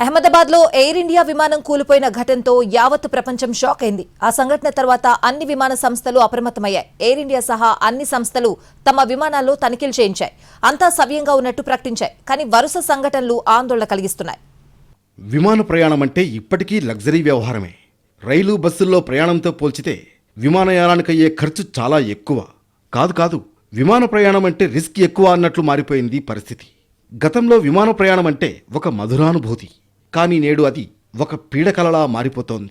అహ్మదాబాద్లో air India విమానం కూలిపోయిన ఘటనతో యావత్ ప్రపంచం షాక్ అయింది. ఆ సంఘటన తర్వాత అన్ని విమాన సంస్థలు అప్రమత్తమయ్యాయి. ఎయిర్ ఇండియా సహా అన్ని సంస్థలు తమ విమానాల్లో తనిఖీలు చేయించాయి. అంతా సవ్యంగా ఉన్నట్టు ప్రకటించాయి. కానీ వరుస సంఘటనలు ఆందోళన కలిగిస్తున్నాయి. విమాన ప్రయాణం అంటే ఇప్పటికీ లగ్జరీ వ్యవహారమే. రైలు బస్సుల్లో ప్రయాణంతో పోల్చితే విమానయానానికి అయ్యే ఖర్చు చాలా ఎక్కువ. కాదు కాదు విమాన ప్రయాణం అంటే రిస్క్ ఎక్కువ అన్నట్లు మారిపోయింది పరిస్థితి. గతంలో విమాన ప్రయాణం అంటే ఒక మధురానుభూతి. కానీ నేడు అది ఒక పీడకలలా మారిపోతోంది.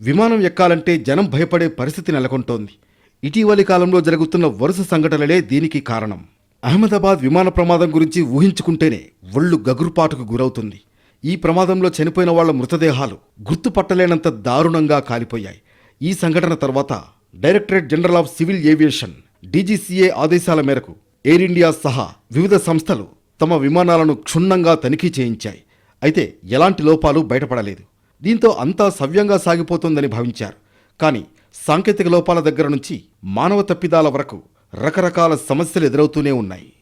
విమానం ఎక్కాలంటే జనం భయపడే పరిస్థితి నెలకొంటోంది. ఇటీవలి కాలంలో జరుగుతున్న వరుస సంఘటనలే దీనికి కారణం. అహ్మదాబాద్ విమాన ప్రమాదం గురించి ఊహించుకుంటేనే ఒళ్ళు గగురుపాటుకు గురవుతుంది. ఈ ప్రమాదంలో చనిపోయిన వాళ్ళ మృతదేహాలు గుర్తుపట్టలేనంత దారుణంగా కాలిపోయాయి. ఈ సంఘటన తర్వాత directorate general of civil aviation DGCA ఆదేశాల మేరకు ఎయిర్ ఇండియా సహా వివిధ సంస్థలు తమ విమానాలను క్షుణ్ణంగా తనిఖీ చేయించాయి. అయితే ఎలాంటి లోపాలు బయటపడలేదు. దీంతో అంతా సవ్యంగా సాగిపోతుందని భావించారు. కానీ సాంకేతిక లోపాల దగ్గర నుంచి మానవ తప్పిదాల వరకు రకరకాల సమస్యలు ఎదురవుతూనే ఉన్నాయి.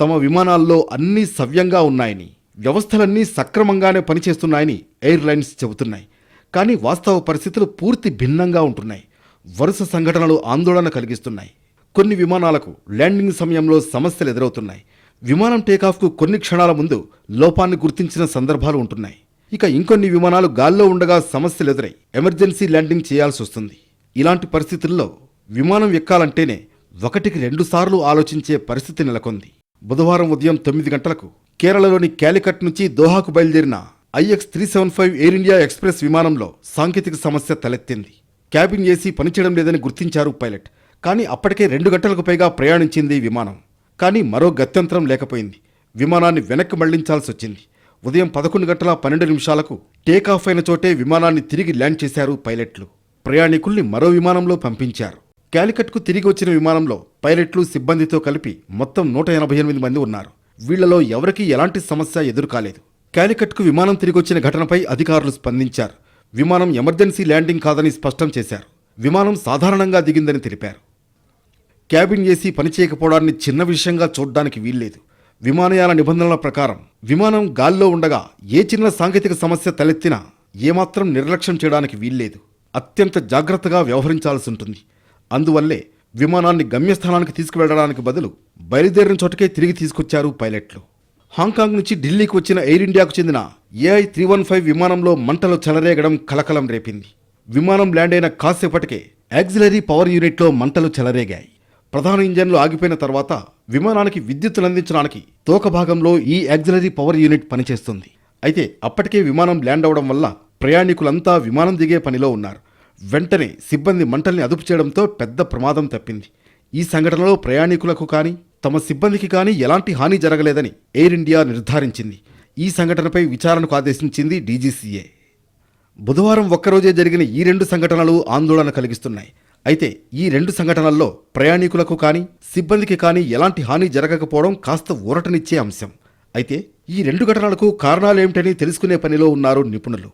తమ విమానాల్లో అన్నీ సవ్యంగా ఉన్నాయని వ్యవస్థలన్నీ సక్రమంగానే పనిచేస్తున్నాయని ఎయిర్లైన్స్ చెబుతున్నాయి. కానీ వాస్తవ పరిస్థితులు పూర్తి భిన్నంగా ఉంటున్నాయి. వరుస సంఘటనలు ఆందోళన కలిగిస్తున్నాయి. కొన్ని విమానాలకు ల్యాండింగ్ సమయంలో సమస్యలు ఎదురవుతున్నాయి. విమానం టేకాఫ్కు కొన్ని క్షణాల ముందు లోపాన్ని గుర్తించిన సందర్భాలు ఉంటున్నాయి. ఇక ఇంకొన్ని విమానాలు గాల్లో ఉండగా సమస్యలు ఎదురై ఎమర్జెన్సీ ల్యాండింగ్ చేయాల్సి వస్తుంది. ఇలాంటి పరిస్థితుల్లో విమానం ఎక్కాలంటేనే ఒకటికి రెండుసార్లు ఆలోచించే పరిస్థితి నెలకొంది. బుధవారం ఉదయం తొమ్మిది గంటలకు కేరళలోని క్యాలికట్ నుంచి దోహాకు బయలుదేరిన IX three seven five Air India Express విమానంలో సాంకేతిక సమస్య తలెత్తింది. క్యాబిన్ ఏసీ పనిచేయడం లేదని గుర్తించారు పైలట్. కానీ అప్పటికే రెండు గంటలకు పైగా ప్రయాణించింది విమానం. కానీ మరో గత్యంతరం లేకపోయింది. విమానాన్ని వెనక్కి మళ్ళించాల్సి వచ్చింది ఉదయం పదకొండు గంటల పన్నెండు నిమిషాలకు టేకాఫ్ అయిన చోటే విమానాన్ని తిరిగి ల్యాండ్ చేశారు పైలట్లు. ప్రయాణికుల్ని మరో విమానంలో పంపించారు. క్యాలికట్కు తిరిగి వచ్చిన విమానంలో పైలట్లు సిబ్బందితో కలిపి మొత్తం నూట ఎనభై ఎనిమిది మంది ఉన్నారు. వీళ్ళలో ఎవరికీ ఎలాంటి సమస్య ఎదురుకాలేదు. క్యాలికట్కు విమానం తిరిగొచ్చిన ఘటనపై అధికారులు స్పందించారు. విమానం ఎమర్జెన్సీ ల్యాండింగ్ కాదని స్పష్టం చేశారు. విమానం సాధారణంగా దిగిందని తెలిపారు. క్యాబిన్ ఏసీ పనిచేయకపోవడాన్ని చిన్న విషయంగా చూడ్డానికి వీల్లేదు. విమానయాన నిబంధనల ప్రకారం విమానం గాల్లో ఉండగా ఏ చిన్న సాంకేతిక సమస్య తలెత్తినా ఏమాత్రం నిర్లక్ష్యం చేయడానికి వీల్లేదు. అత్యంత జాగ్రత్తగా వ్యవహరించాల్సి ఉంటుంది. అందువల్లే విమానాన్ని గమ్యస్థానానికి తీసుకువెళ్ళడానికి బదులు బయలుదేరిన చోటకే తిరిగి తీసుకొచ్చారు పైలట్లు. హాంకాంగ్ నుంచి ఢిల్లీకి వచ్చిన ఎయిర్ ఇండియాకు చెందిన ఏఐ త్రీ వన్ ఫైవ్ విమానంలో మంటలు చెలరేగడం కలకలం రేపింది. విమానం ల్యాండ్ అయిన కాసేపటికే యాక్సిలరీ పవర్ యూనిట్లో మంటలు చెలరేగాయి. ప్రధాన ఇంజన్లు ఆగిపోయిన తర్వాత విమానానికి విద్యుత్తును అందించడానికి తోక భాగంలో ఈ యాక్సిలరీ పవర్ యూనిట్ పనిచేస్తుంది. అయితే అప్పటికే విమానం ల్యాండ్ అవడం వల్ల ప్రయాణికులంతా విమానం దిగే పనిలో ఉన్నారు. వెంటనే సిబ్బంది మంటల్ని అదుపు చేయడంతో పెద్ద ప్రమాదం తప్పింది. ఈ సంఘటనలో ప్రయాణికులకు కానీ తమ సిబ్బందికి కానీ ఎలాంటి హాని జరగలేదని ఎయిర్ ఇండియా నిర్ధారించింది. ఈ సంఘటనపై విచారణకు ఆదేశించింది డీజీసీఏ బుధవారం ఒక్కరోజే జరిగిన ఈ రెండు సంఘటనలు ఆందోళన కలిగిస్తున్నాయి. అయితే ఈ రెండు సంఘటనల్లో ప్రయాణికులకు కానీ సిబ్బందికి కానీ ఎలాంటి హాని జరగకపోవడం కాస్త ఊరటనిచ్చే అంశం. అయితే ఈ రెండు ఘటనలకు కారణాలేమిటని తెలుసుకునే పనిలో ఉన్నారు నిపుణులు.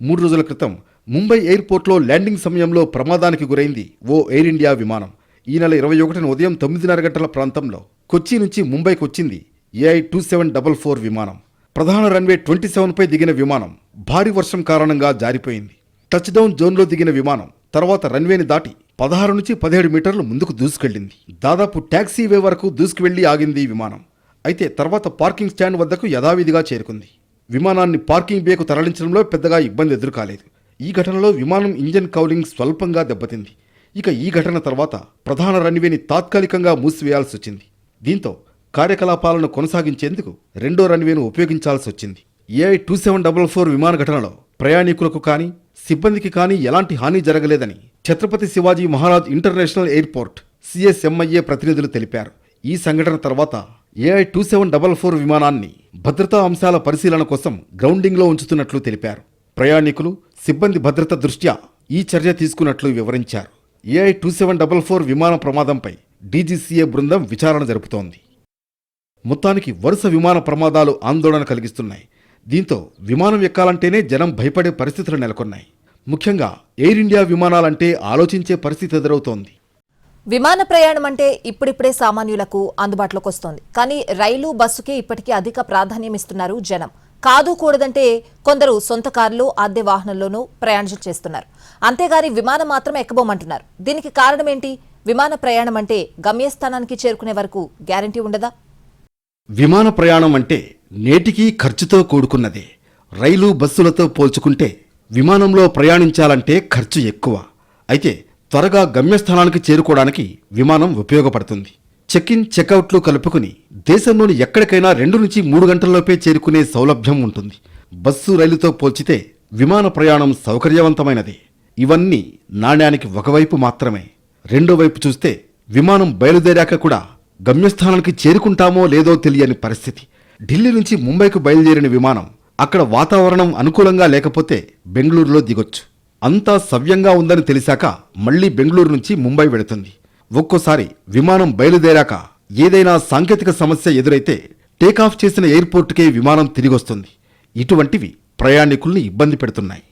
మూడు రోజుల క్రితం ముంబై ఎయిర్పోర్ట్లో ల్యాండింగ్ సమయంలో ప్రమాదానికి గురైంది ఓ ఎయిర్ ఇండియా విమానం. ఈ నెల ఇరవై ఒకటిన ఉదయం తొమ్మిదిన్నర గంటల ప్రాంతంలో కొచ్చి నుంచి ముంబైకి వచ్చింది AI two seven double four విమానం. ప్రధాన రన్వే ట్వంటీ సెవెన్పై దిగిన విమానం భారీ వర్షం కారణంగా జారిపోయింది. టచ్ డౌన్ జోన్లో దిగిన విమానం తర్వాత రన్వేని దాటి పదహారు నుంచి పదిహేడు మీటర్లు ముందుకు దూసుకెళ్ళింది దాదాపు ట్యాక్సీ వే వరకు దూసుకువెళ్ళి ఆగింది విమానం. అయితే తర్వాత పార్కింగ్ స్టాండ్ వద్దకు యథావిధిగా చేరుకుంది. విమానాన్ని పార్కింగ్ బేకు తరలించడంలో పెద్దగా ఇబ్బంది ఎదురుకాలేదు. ఈ ఘటనలో విమానం ఇంజన్ కౌలింగ్ స్వల్పంగా దెబ్బతింది. ఇక ఈ ఘటన తర్వాత ప్రధాన రన్వేని తాత్కాలికంగా మూసివేయాల్సి వచ్చింది. దీంతో కార్యకలాపాలను కొనసాగించేందుకు రెండో రన్వేను ఉపయోగించాల్సి వచ్చింది. AI two seven double four విమాన ఘటనలో ప్రయాణికులకు కానీ సిబ్బందికి కానీ ఎలాంటి హాని జరగలేదని Chhatrapati Shivaji Maharaj International Airport CSMIA ప్రతినిధులు తెలిపారు. ఈ సంఘటన తర్వాత AI two seven double four విమానాన్ని భద్రతా అంశాల పరిశీలన కోసం గ్రౌండింగ్లో ఉంచుతున్నట్లు తెలిపారు. ప్రయాణికులు సిబ్బంది భద్రత దృష్ట్యా ఈ చర్య తీసుకున్నట్లు వివరించారు. AI two seven double four విమాన ప్రమాదంపై డీజీసీఏ బృందం విచారణ జరుపుతోంది. మొత్తానికి వరుస విమాన ప్రమాదాలు ఆందోళన కలిగిస్తున్నాయి. దీంతో విమానం ఎక్కాలంటేనే జనం భయపడే పరిస్థితులు నెలకొన్నాయి. ముఖ్యంగా ఎయిర్ ఇండియా విమానాలంటే ఆలోచించే పరిస్థితి ఎదురవుతోంది. విమాన ప్రయాణం అంటే ఇప్పుడిప్పుడే సామాన్యులకు అందుబాటులోకి వస్తోంది. కానీ రైలు బస్సుకే ఇప్పటికీ అధిక ప్రాధాన్యం ఇస్తున్నారు జనం. కాదు కూడదంటే కొందరు సొంత కార్లు అద్దె వాహనంలోనూ ప్రయాణం చేస్తున్నారు. అంతేగాని విమానం మాత్రం ఎక్కబోమంటున్నారు. దీనికి కారణం ఏంటి? విమాన ప్రయాణం అంటే గమ్యస్థానానికి చేరుకునే వరకు గ్యారంటీ ఉండదా? విమాన ప్రయాణం అంటే నేటికీ ఖర్చుతో కూడుకున్నదే. రైలు బస్సులతో పోల్చుకుంటే విమానంలో ప్రయాణించాలంటే ఖర్చు ఎక్కువ. అయితే త్వరగా గమ్యస్థానానికి చేరుకోవడానికి విమానం ఉపయోగపడుతుంది. చెక్ ఇన్ చెక్అవుట్లు కలుపుకుని దేశంలోని ఎక్కడికైనా రెండు నుంచి మూడు గంటల్లోపే చేరుకునే సౌలభ్యం ఉంటుంది. బస్సు రైలుతో పోల్చితే విమాన ప్రయాణం సౌకర్యవంతమైనది. ఇవన్నీ నాణ్యానికి ఒకవైపు మాత్రమే. రెండో వైపు చూస్తే విమానం బయలుదేరాక కూడా గమ్యస్థానానికి చేరుకుంటామో లేదో తెలియని పరిస్థితి. ఢిల్లీ నుంచి ముంబైకు బయలుదేరిన విమానం అక్కడ వాతావరణం అనుకూలంగా లేకపోతే బెంగళూరులో దిగొచ్చు. అంతా సవ్యంగా ఉందని తెలిసాక మళ్ళీ బెంగళూరు నుంచి ముంబై వెళుతుంది. ఒక్కోసారి విమానం బయలుదేరాక ఏదైనా సాంకేతిక సమస్య ఎదురైతే టేకాఫ్ చేసిన ఎయిర్పోర్టుకే విమానం తిరిగొస్తుంది. ఇటువంటివి ప్రయాణికుల్ని ఇబ్బంది పెడుతున్నాయి.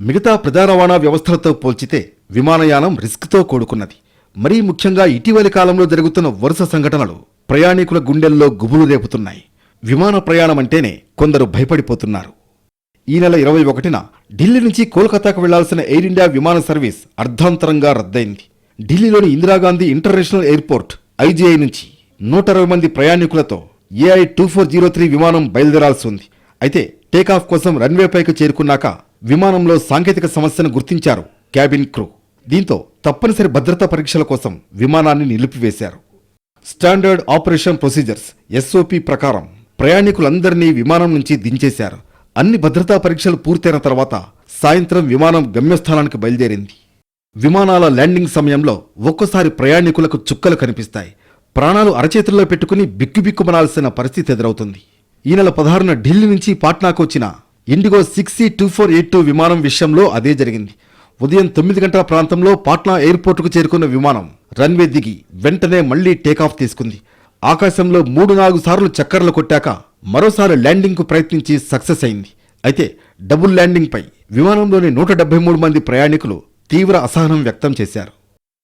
మిగతా ప్రజా రవాణా వ్యవస్థలతో పోల్చితే విమానయానం రిస్క్తో కూడుకున్నది. మరీ ముఖ్యంగా ఇటీవలి కాలంలో జరుగుతున్న వరుస సంఘటనలు ప్రయాణికుల గుండెల్లో గుబులు రేపుతున్నాయి. విమాన ప్రయాణం అంటేనే కొందరు భయపడిపోతున్నారు. ఈ నెల ఇరవై ఒకటిన ఢిల్లీ నుంచి కోల్కతాకు వెళ్ళాల్సిన ఎయిర్ ఇండియా విమాన సర్వీస్ అర్ధాంతరంగా రద్దయింది. ఢిల్లీలోని ఇందిరాగాంధీ ఇంటర్నేషనల్ ఎయిర్పోర్ట్ ఐజీఐ నుంచి నూట అరవై మంది ప్రయాణికులతో AI two four zero three విమానం బయలుదేరాల్సి ఉంది. అయితే టేకాఫ్ కోసం రన్వేపైకి చేరుకున్నాక విమానంలో సాంకేతిక సమస్యను గుర్తించారు క్యాబిన్ క్రూ. దీంతో తప్పనిసరి భద్రతా పరీక్షల కోసం విమానాన్ని నిలిపివేశారు. స్టాండర్డ్ ఆపరేషన్ ప్రొసీజర్స్ ఎస్ఓపి ప్రకారం ప్రయాణికులందరినీ విమానం నుంచి దించేశారు. అన్ని భద్రతా పరీక్షలు పూర్తయిన తర్వాత సాయంత్రం విమానం గమ్యస్థానానికి బయలుదేరింది. విమానాల ల్యాండింగ్ సమయంలో ఒక్కోసారి ప్రయాణికులకు చుక్కలు కనిపిస్తాయి. ప్రాణాలు అరచేతుల్లో పెట్టుకుని బిక్కుబిక్కుమనాల్సిన పరిస్థితి ఎదురవుతుంది. ఈ నెల పదహారున ఢిల్లీ నుంచి పాట్నాకు వచ్చిన IndiGo six C two four eight two విమానం విషయంలో అదే జరిగింది. ఉదయం తొమ్మిది గంటల ప్రాంతంలో పాట్నా ఎయిర్పోర్టుకు చేరుకున్న విమానం రన్వే దిగి వెంటనే మళ్ళీ టేకాఫ్ తీసుకుంది. ఆకాశంలో మూడు నాలుగు సార్లు చక్కర్లు కొట్టాక మరోసారి ల్యాండింగ్కు ప్రయత్నించి సక్సెస్ అయింది. అయితే డబుల్ ల్యాండింగ్పై విమానంలోని నూట డెబ్బై మూడు మంది ప్రయాణికులు తీవ్ర అసహనం వ్యక్తం చేశారు.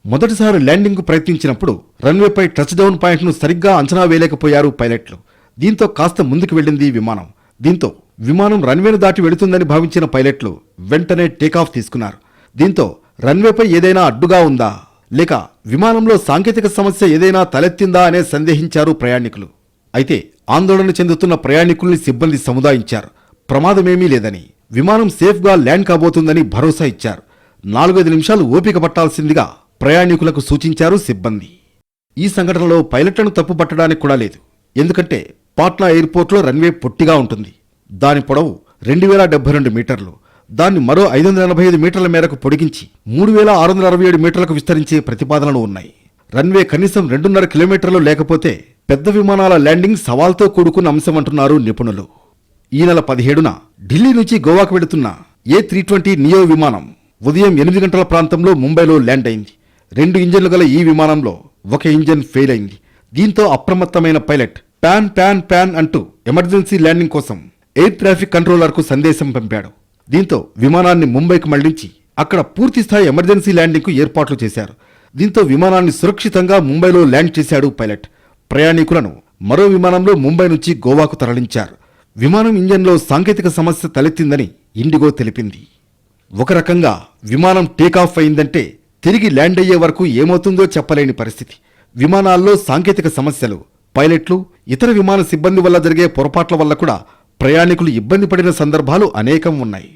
మొదటిసారి ల్యాండింగ్కు ప్రయత్నించినప్పుడు రన్వేపై టచ్ డౌన్ పాయింట్ను సరిగ్గా అంచనా వేయలేకపోయారు పైలట్లు. దీంతో కాస్త ముందుకు వెళ్ళింది విమానం. దీంతో విమానం రన్వేను దాటి వెళుతుందని భావించిన పైలట్లు వెంటనే టేకాఫ్ తీసుకున్నారు. దీంతో రన్వేపై ఏదైనా అడ్డుగా ఉందా? లేక విమానంలో సాంకేతిక సమస్య ఏదైనా తలెత్తిందా అనే సందేహించారు ప్రయాణికులు. అయితే ఆందోళన చెందుతున్న ప్రయాణికుల్ని సిబ్బంది సముదాయించారు. ప్రమాదమేమీ లేదని విమానం సేఫ్గా ల్యాండ్ కాబోతుందని భరోసా ఇచ్చారు. నాలుగైదు నిమిషాలు ఓపిక పట్టాల్సిందిగా ప్రయాణికులకు సూచించారు సిబ్బంది. ఈ సంఘటనలో పైలట్లను తప్పుపట్టడానికి కూడా లేదు. ఎందుకంటే పాట్నా ఎయిర్పోర్ట్లో రన్వే పొట్టిగా ఉంటుంది. దాని పొడవు రెండు వేల డెబ్బై రెండు మీటర్లు. దాన్ని మరో ఐదు వందల ఎనభై ఐదు మీటర్ల మేరకు పొడిగించి మూడు వేల ఆరు వందల అరవై ఏడు మీటర్లకు విస్తరించే ప్రతిపాదనలు ఉన్నాయి. రన్వే కనీసం రెండున్నర కిలోమీటర్లు లేకపోతే పెద్ద విమానాల ల్యాండింగ్ సవాల్తో కూడుకున్న అంశమంటున్నారు నిపుణులు. ఈ నెల పదిహేడున ఢిల్లీ నుంచి గోవాకు వెళుతున్న ఏ త్రీ ట్వంటీ నియో విమానం ఉదయం ఎనిమిది గంటల ప్రాంతంలో ముంబైలో ల్యాండ్ అయింది. రెండు ఇంజన్లు గల ఈ విమానంలో ఒక ఇంజన్ ఫెయిల్ అయింది. దీంతో అప్రమత్తమైన పైలట్ ప్యాన్ ప్యాన్ ప్యాన్ అంటూ ఎమర్జెన్సీ ల్యాండింగ్ కోసం ఎయిర్ ట్రాఫిక్ కంట్రోలర్కు సందేశం పంపాడు. దీంతో విమానాన్ని ముంబైకి మళ్ళించి అక్కడ పూర్తిస్థాయి ఎమర్జెన్సీ ల్యాండింగ్కు ఏర్పాట్లు చేశారు. దీంతో విమానాన్ని సురక్షితంగా ముంబైలో ల్యాండ్ చేశాడు పైలట్. ప్రయాణికులను మరో విమానంలో ముంబై నుంచి గోవాకు తరలించారు. విమానం ఇంజన్లో సాంకేతిక సమస్య తలెత్తిందని ఇండిగో తెలిపింది. ఒక రకంగా విమానం టేకాఫ్ అయిందంటే తిరిగి ల్యాండ్ అయ్యే వరకు ఏమవుతుందో చెప్పలేని పరిస్థితి. విమానాల్లో సాంకేతిక సమస్యలు పైలట్లు ఇతర విమాన సిబ్బంది వల్ల జరిగే పొరపాట్ల వల్ల కూడా ప్రయాణికులు ఇబ్బంది పడిన సందర్భాలు అనేకం ఉన్నాయి.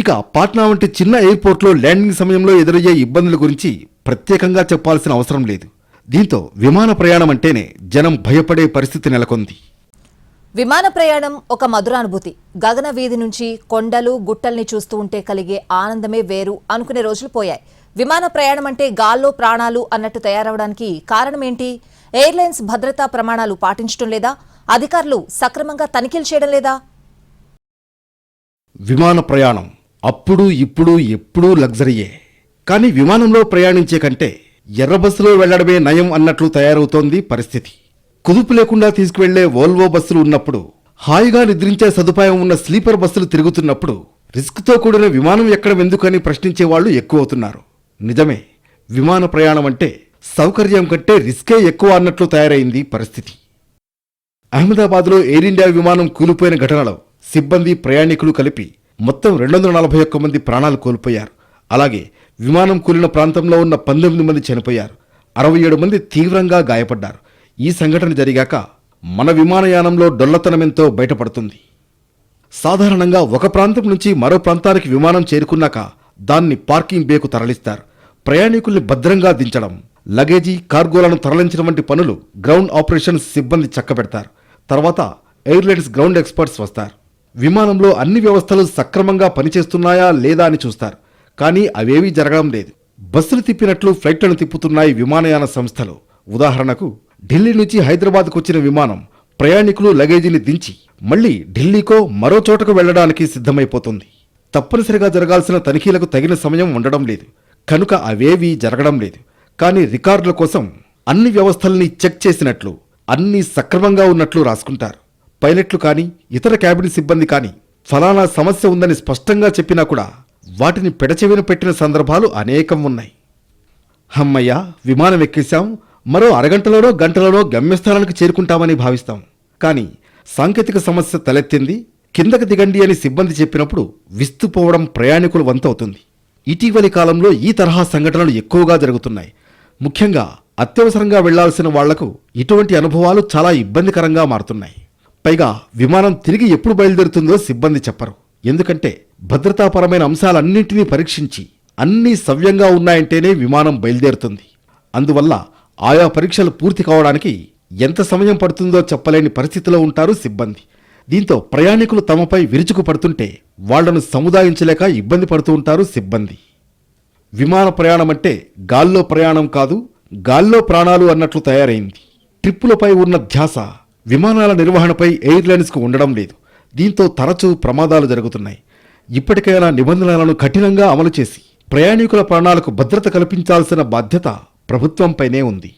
ఇక పాట్నా వంటి చిన్న ఎయిర్పోర్ట్లో ల్యాండింగ్ సమయంలో ఎదురయ్యే ఇబ్బందుల గురించి ప్రత్యేకంగా చెప్పాల్సిన అవసరం లేదు. దీంతో విమాన ప్రయాణం అంటేనే జనం భయపడే పరిస్థితి నెలకొంది. విమాన ప్రయాణం ఒక మధురానుభూతి గగన వీధి నుంచి కొండలు గుట్టల్ని చూస్తూ ఉంటే కలిగే ఆనందమే వేరు అనుకునే రోజులు పోయాయి. విమాన ప్రయాణం అంటే గాల్లో ప్రాణాలు అన్నట్టు తయారవడానికి కారణం ఏంటి? ఎయిర్లైన్స్ భద్రతా ప్రమాణాలు పాటించడం లేదా? అధికారులు సక్రమంగా తనిఖీలు చేయడం లేదా? విమాన ప్రయాణం అప్పుడు ఇప్పుడు ఎప్పుడూ లగ్జరీయే. కానీ విమానంలో ప్రయాణించే కంటే ఎర్ర బస్సులో వెళ్ళడమే నయం అన్నట్లు తయారవుతోంది పరిస్థితి. కుదుపు లేకుండా తీసుకువెళ్ళే వోల్వో బస్సులు ఉన్నప్పుడు హాయిగా నిద్రించే సదుపాయం ఉన్న స్లీపర్ బస్సులు తిరుగుతున్నప్పుడు రిస్క్తో కూడిన విమానం ఎక్కడ ఎందుకని ప్రశ్నించే వాళ్ళు ఎక్కువ అవుతున్నారు. నిజమే విమాన ప్రయాణం అంటే సౌకర్యం కంటే రిస్కే ఎక్కువ అన్నట్లు తయారైంది పరిస్థితి. అహ్మదాబాద్లో ఎయిర్ ఇండియా విమానం కూలిపోయిన ఘటనలో సిబ్బంది ప్రయాణికులు కలిపి మొత్తం రెండు వందల నలభై ఒక్క మంది ప్రాణాలు కోల్పోయారు. అలాగే విమానం కూలిన ప్రాంతంలో ఉన్న పంతొమ్మిది మంది చనిపోయారు. అరవై ఏడు మంది తీవ్రంగా గాయపడ్డారు. ఈ సంఘటన జరిగాక మన విమానయానంలో డొల్లతనమెంతో బయటపడుతుంది. సాధారణంగా ఒక ప్రాంతం నుంచి మరో ప్రాంతానికి విమానం చేరుకున్నాక దాన్ని పార్కింగ్ బేకు తరలిస్తారు. ప్రయాణికుల్ని భద్రంగా దించడం లగేజీ కార్గోలను తరలించడం వంటి పనులు గ్రౌండ్ ఆపరేషన్స్ సిబ్బంది చక్కబెడతారు. తర్వాత ఎయిర్లైన్స్ గ్రౌండ్ ఎక్స్పర్ట్స్ వస్తారు. విమానంలో అన్ని వ్యవస్థలు సక్రమంగా పనిచేస్తున్నాయా లేదా అని చూస్తారు. కానీ అవేవీ జరగడం లేదు. బస్సులు తిప్పినట్లు ఫ్లైట్లను తిప్పుతున్నాయి విమానయాన సంస్థలు. ఉదాహరణకు ఢిల్లీ నుంచి హైదరాబాద్కు వచ్చిన విమానం ప్రయాణికులు లగేజీని దించి మళ్ళీ ఢిల్లీకో మరో చోటకు వెళ్ళడానికి సిద్ధమైపోతుంది. తప్పనిసరిగా జరగాల్సిన తనిఖీలకు తగిన సమయం ఉండడం లేదు. కనుక అవేవీ జరగడం లేదు. కానీ రికార్డుల కోసం అన్ని వ్యవస్థల్ని చెక్ చేసినట్లు అన్నీ సక్రమంగా ఉన్నట్లు రాసుకుంటారు. పైలట్లు కానీ ఇతర క్యాబిన్ సిబ్బంది కానీ ఫలానా సమస్య ఉందని స్పష్టంగా చెప్పినా కూడా వాటిని పెడచెవిన పెట్టిన సందర్భాలు అనేకం ఉన్నాయి. హమ్మయ్య విమానం ఎక్కేశాం. మరో అరగంటలోనో గంటలోనో గమ్యస్థానానికి చేరుకుంటామని భావిస్తాం. కానీ సాంకేతిక సమస్య తలెత్తింది. కిందకి దిగండి అని సిబ్బంది చెప్పినప్పుడు విస్తుపోవడం ప్రయాణికులు వంతవుతుంది. ఇటీవలి కాలంలో ఈ తరహా సంఘటనలు ఎక్కువగా జరుగుతున్నాయి. ముఖ్యంగా అత్యవసరంగా వెళ్ళాల్సిన వాళ్ళకు ఇటువంటి అనుభవాలు చాలా ఇబ్బందికరంగా మారుతున్నాయి. పైగా విమానం తిరిగి ఎప్పుడు బయలుదేరుతుందో సిబ్బంది చెప్పరు. ఎందుకంటే భద్రతాపరమైన అంశాలన్నింటినీ పరీక్షించి అన్నీ సవ్యంగా ఉన్నాయంటేనే విమానం బయలుదేరుతుంది. అందువల్ల ఆయా పరీక్షలు పూర్తి కావడానికి ఎంత సమయం పడుతుందో చెప్పలేని పరిస్థితిలో ఉంటారు సిబ్బంది. దీంతో ప్రయాణికులు తమపై విరుచుకు పడుతుంటే వాళ్ళను సముదాయించలేక ఇబ్బంది పడుతూ ఉంటారు సిబ్బంది. విమాన ప్రయాణం అంటే గాల్లో ప్రయాణం కాదు గాల్లో ప్రాణాలు అన్నట్లు తయారైంది. ట్రిప్పులపై ఉన్న ధ్యాస విమానాల నిర్వహణపై ఎయిర్లైన్స్కు ఉండడం లేదు. దీంతో తరచూ ప్రమాదాలు జరుగుతున్నాయి. ఇప్పటికైనా నిబంధనలను కఠినంగా అమలు చేసి ప్రయాణికుల ప్రాణాలకు భద్రత కల్పించాల్సిన బాధ్యత ప్రభుత్వంపైనే ఉంది.